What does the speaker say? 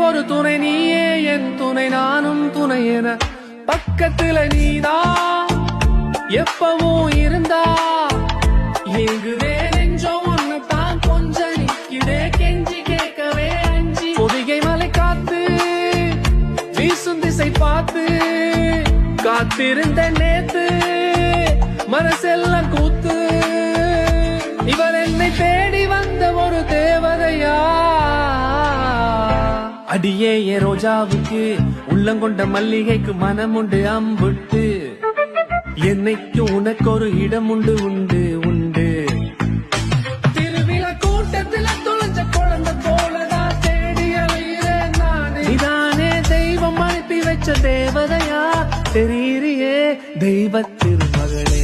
ஒரு துணை நீயே என் துணை நானும் துணை என. பக்கத்துல நீதான் எப்பவும் இருந்தா. ஏங்குதே நெஞ்சம் தான் கொஞ்ச நிக்கிடே கெஞ்சி கேட்கவே அஞ்சி. பொதிகை மலை காத்து வீசும் திசை பார்த்து. காத்திருந்த நேத்து மனசெல்லாம் கூத்து. அடியே ஏ ரோஜாவுக்கு உள்ளங்கொண்ட மல்லிகைக்கு மனம் உண்டு அம்புட்டு. என்னைக்கு உனக்கு ஒரு இடம் உண்டு உண்டு. உண்டு திருவிழா கூட்டத்துல தொலைஞ்ச குழந்தை போலதான் தேடி அலைகிறேன் நானே. இதானே தெய்வம் அனுப்பி வச்ச தேவதையா? தெரியறியே தெய்வ திருமகளே